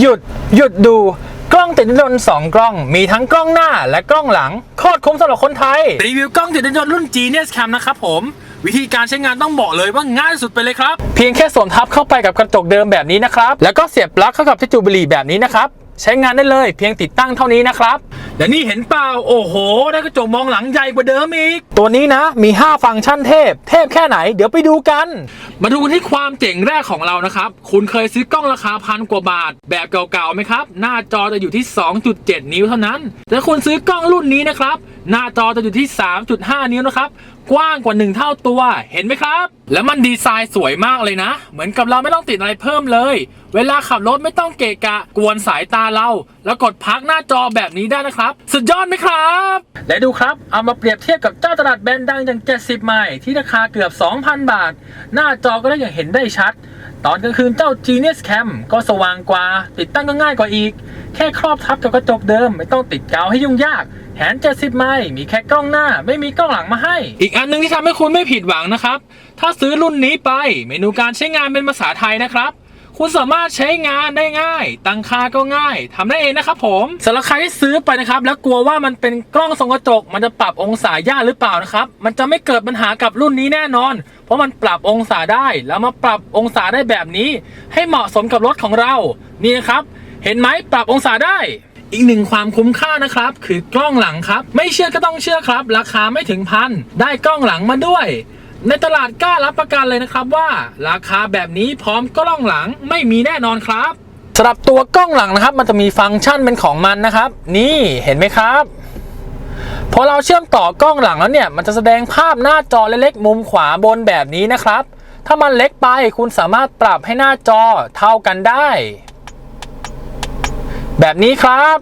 หยุด หยุดดู กล้องติดรถยนต์สองกล้อง มีทั้งกล้องหน้าและกล้องหลังโคตรคุ้มสำหรับคนไทย รีวิวกล้องติดรถยนต์รุ่น Genius Cam นะครับผม วิธีการใช้งานต้องบอกเลยว่าง่ายสุดไปเลยครับ เพียงแค่สวมทับเข้าไปกับกระจกเดิมแบบนี้นะครับ แล้วก็เสียบปลั๊กเข้ากับที่จูบบุหรี่แบบนี้นะครับ ใช้งานได้เลยเพียงติดตั้งเท่านี้นะครับและนี่เห็นเปล่าโอ้โห ได้กระจกมองหลังใหญ่กว่าเดิมอีก ตัวนี้นะมี 5 ฟังก์ชันเทพ เทพแค่ไหนเดี๋ยวไปดูกัน มาดูกันที่ความเจ๋งแรกของเรานะครับ คุณเคยซื้อกล้องราคาพันกว่าบาท แบบเก่าๆไหมครับ หน้าจอจะอยู่ที่ 2.7 นิ้วเท่านั้น แต่คุณซื้อกล้องรุ่นนี้นะครับ หน้าจอจะอยู่ที่ 3.5 นิ้วนะครับกว้างกว่า 1 เท่าตัวเห็นไหมครับ แล้วมันดีไซน์สวยมากเลยนะ เหมือนกับเราไม่ต้องติดอะไรเพิ่มเลย เวลาขับรถไม่ต้องเกะกะกวนสายตาเรา แล้วกดพักหน้าจอแบบนี้ได้นะครับ สุดยอดไหมครับ และดูครับ เอามาเปรียบเทียบกับเจ้าตลาดแบรนด์ดังอย่าง 70 ไมล์ที่ราคาเกือบ 2,000 บาท หน้าจอก็ได้อย่างเห็นได้ชัด ตอนกลางคืนเจ้า Genius Cam ก็สว่างกว่า ติดตั้งก็ง่ายกว่าอีก แค่ครอบทับกับกระจกเดิม ไม่ต้องติดกาวให้ยุ่งยากแหน70 ไมล์มีแค่กล้องหน้า ไม่มีกล้องหลังมาให้ อีกอันหนึงที่ทำให้คุณไม่ผิดหวังนะครับ ถ้าซื้อรุ่นนี้ไป เมนูการใช้งานเป็นภาษาไทยนะครับ คุณสามารถใช้งานได้ง่าย ตั้งค่าก็ง่ายทำได้เองนะครับผมสำหรับใครที่ซื้อไปนะครับ แล้วกลัวว่ามันเป็นกล้องส่องกระจก มันจะปรับองศายากหรือเปล่านะครับมันจะไม่เกิดปัญหากับรุ่นนี้แน่นอน เพราะมันปรับองศาได้แล้วมาปรับองศาได้แบบนี้ ให้เหมาะสมกับรถของเรานี่นะครับ เห็นไหมปรับองศาได้อีกหนึ่งความคุ้มค่านะครับ คือกล้องหลังครับ ไม่เชื่อก็ต้องเชื่อครับ ราคาไม่ถึงพันได้กล้องหลังมาด้วย ในตลาดกล้ารับประกันเลยนะครับว่า ราคาแบบนี้พร้อมกล้องหลังไม่มีแน่นอนครับสำหรับตัวกล้องหลังนะครับ มันจะมีฟังก์ชันเป็นของมันนะครับ นี่เห็นไหมครับพอเราเชื่อมต่อกล้องหลังแล้วเนี่ย มันจะแสดงภาพหน้าจอเล็กๆมุมขวาบนแบบนี้นะครับ ถ้ามันเล็กไปคุณสามารถปรับให้หน้าจอเท่ากันได้ แบบนี้ครับ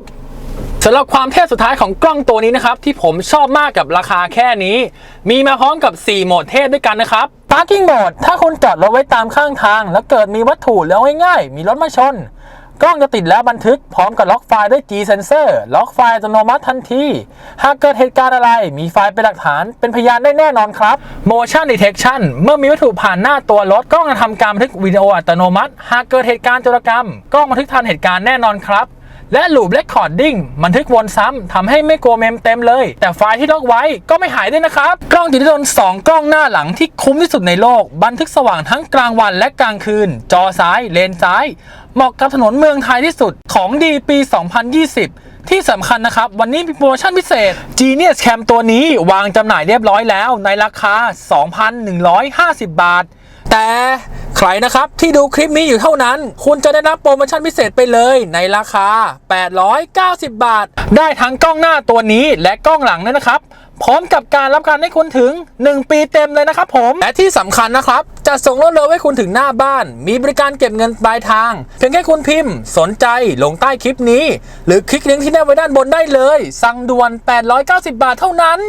สำหรับความเท่สุดท้ายของกล้องตัวนี้นะครับ ที่ผมชอบมากกับราคาแค่นี้ มีมาพร้อมกับ 4 โหมดเทพด้วยกันนะครับ Parking Mode ถ้าคุณจอดรถไว้ตามข้างทาง แล้วเกิดมีวัตถุแล้วง่ายๆ มีรถมาชน กล้องจะติดแล้วบันทึกพร้อมกับล็อกไฟล์ด้วย G Sensor ล็อกไฟล์อัตโนมัติทันที หากเกิดเหตุการณ์อะไร มีไฟล์เป็นหลักฐานเป็นพยานได้แน่นอนครับ Motion Detection เมื่อมีวัตถุผ่านหน้าตัวรถกล้องจะทำการบันทึกวิดีโออัตโนมัติ หากเกิดเหตุการณ์โจรกรรม กล้องบันทึกทันเหตุการณ์แน่นอนครับ และลูปเ e คคอร์ดดิ้งบันทึกวนซ้ำทำให้ไม่กลัวเมมเต็มเลย แต่ไฟล์ที่ล็อกไว้ก็ไม่หายด้วยนะครับ กล้องดิจิตอล2กล้องหน้าหลังที่คุ้มที่สุดในโลก บันทึกสว่างทั้งกลางวันและกลางคืน จอซ้าย เลนซ้าย เหมาะกับถนนเมืองไทยที่สุดของดีปี 2020ที่สำคัญนะครับ วันนี้มีโปรโมชั่นพิเศษ Genius Cam ตัวนี้วางจำหน่ายเรียบร้อยแล้วในราคา 2,150 บาท แต่ ครนะครับ ที่ดูคลิปนี้อยู่เท่านั้น คุณจะได้รับโปรโมชั่นพิเศษไปเลยในราคา 890 บาท ได้ทั้งกล้องหน้าตัวนี้และกล้องหลังด้วยนะครับ พร้อมกับการรับการให้คุณถึง 1 ปีเต็มเลยนะครับผม และที่สำคัญนะครับ จะส่งรถเร็วให้คุณถึงหน้าบ้าน มีบริการเก็บเงินปลายทาง เพียงแค่คุณพิมพ์ สนใจลงใต้คลิปนี้ หรือคลิกลิงก์ที่แนบไว้ด้านบนได้เลย สั่งด่วน 890 บาทเท่านั้น